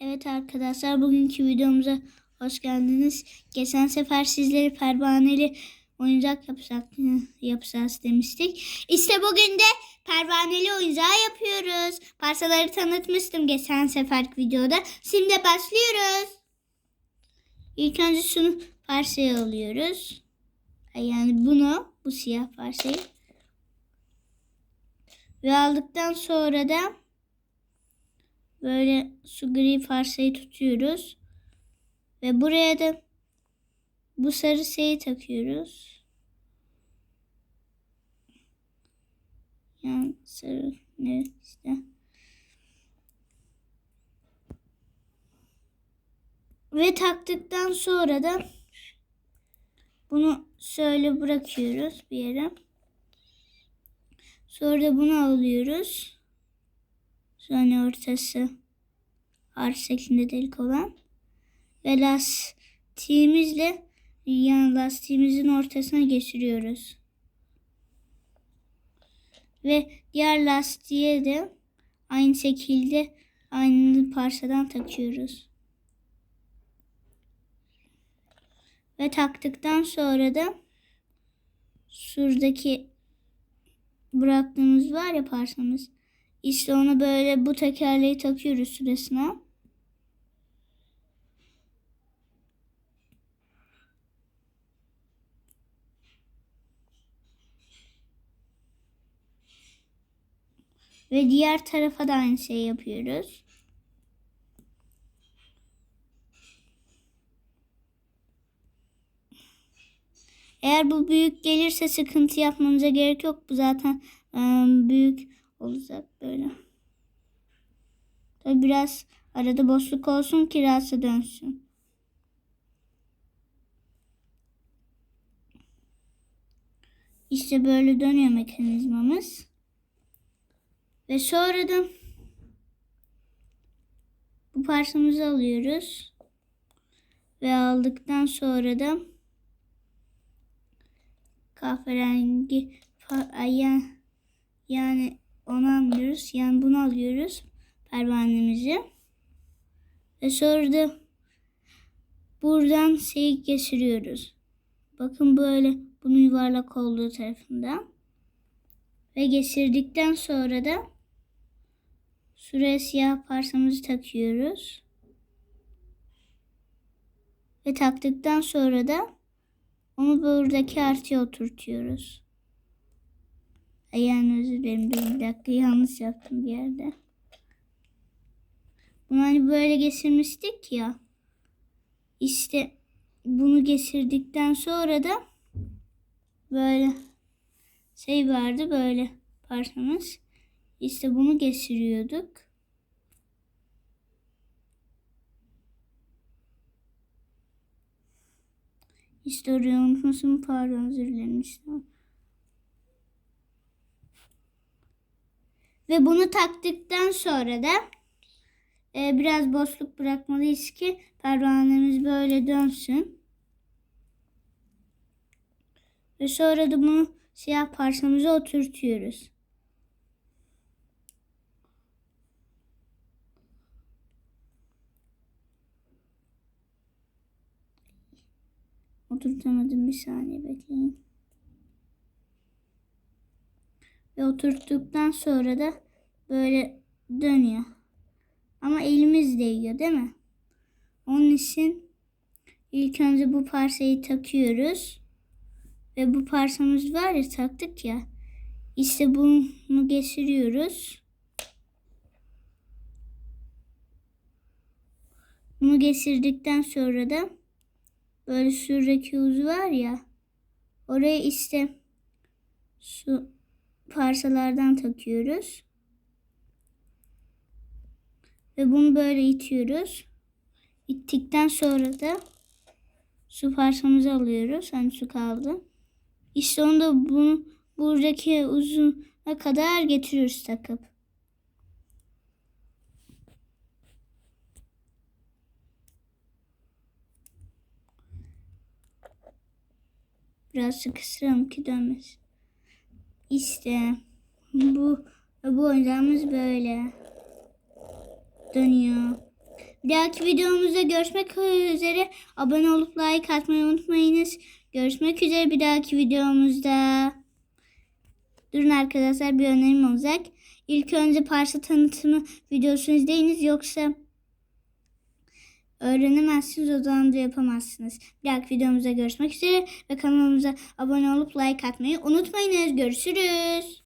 Evet arkadaşlar bugünkü videomuza hoş geldiniz. Geçen sefer sizleri pervaneli oyuncak yapacak, yapacağız demiştik. İşte bugün de pervaneli oyuncağı yapıyoruz. Parçaları tanıtmıştım geçen seferki videoda. Şimdi başlıyoruz. İlk önce şunu parçayı alıyoruz. Yani bunu, bu siyah parçayı. Ve aldıktan sonra da böyle su gri farsayı tutuyoruz. Ve buraya da bu sarı şeyi takıyoruz. Yani sarı ne işte. Ve taktıktan sonra da bunu şöyle bırakıyoruz bir yere. Sonra da bunu alıyoruz. Sonra ortası harf şeklinde delik olan. Ve lastiğimizle yani lastiğimizin ortasına geçiriyoruz. Ve diğer lastiğe de aynı şekilde aynı parçadan takıyoruz. Ve taktıktan sonra da şuradaki bıraktığımız var ya parçamız. İşte onu böyle bu tekerleği takıyoruz süresine. Ve diğer tarafa da aynı şeyi yapıyoruz. Eğer bu büyük gelirse sıkıntı yapmamıza gerek yok. Bu zaten ıı, büyük olacak böyle. Tabi biraz arada boşluk olsun ki rahatsa dönsün. İşte böyle dönüyor mekanizmamız. Ve sonra da bu parçamızı alıyoruz. Ve aldıktan sonra da kahverengi yani onu alıyoruz. Yani bunu alıyoruz. Pervanemizi. Ve sonra da buradan şeyi geçiriyoruz. Bakın böyle bunun yuvarlak olduğu tarafından. Ve geçirdikten sonra da şuraya siyah parçamızı takıyoruz. Ve taktıktan sonra da onu buradaki artıya oturtuyoruz. Ay yani özür dilerim. Bir dakika yanlış yaptım bir yerde. Bunu hani böyle geçirmiştik ya. İşte bunu geçirdikten sonra da böyle şey vardı böyle parçamız. İşte bunu geçiriyorduk. İşte oraya unutmuşum. Pardon özür dilerim Ve bunu taktıktan sonra da e, biraz boşluk bırakmalıyız ki pervanemiz böyle dönsün. Ve sonra da bunu siyah parçamıza oturtuyoruz. Oturtamadım bir saniye bekleyin. Ve oturttuktan sonra da böyle dönüyor. Ama elimiz değiyor değil mi? Onun için ilk önce bu parçayı takıyoruz. Ve bu parçamız var ya taktık ya. İşte bunu geçiriyoruz. Bunu geçirdikten sonra da böyle şuradaki uz var ya. Oraya işte şu parçalardan takıyoruz. Ve bunu böyle itiyoruz. İttikten sonra da su parçamızı alıyoruz. Hani su kaldı. İşte onu da bunu buradaki uzuna kadar getiriyoruz takıp. Biraz sıkıştıralım ki dönmesin. İşte bu bu oyuncağımız böyle dönüyor. Bir dahaki videomuzda görüşmek üzere. Abone olup like atmayı unutmayınız. Görüşmek üzere bir dahaki videomuzda. Durun arkadaşlar bir önerim olacak. İlk önce parça tanıtımı videosunu izleyiniz yoksa öğrenemezsiniz o zaman da yapamazsınız. Bir dahaki videomuzda görüşmek üzere ve kanalımıza abone olup like atmayı unutmayınız. Görüşürüz.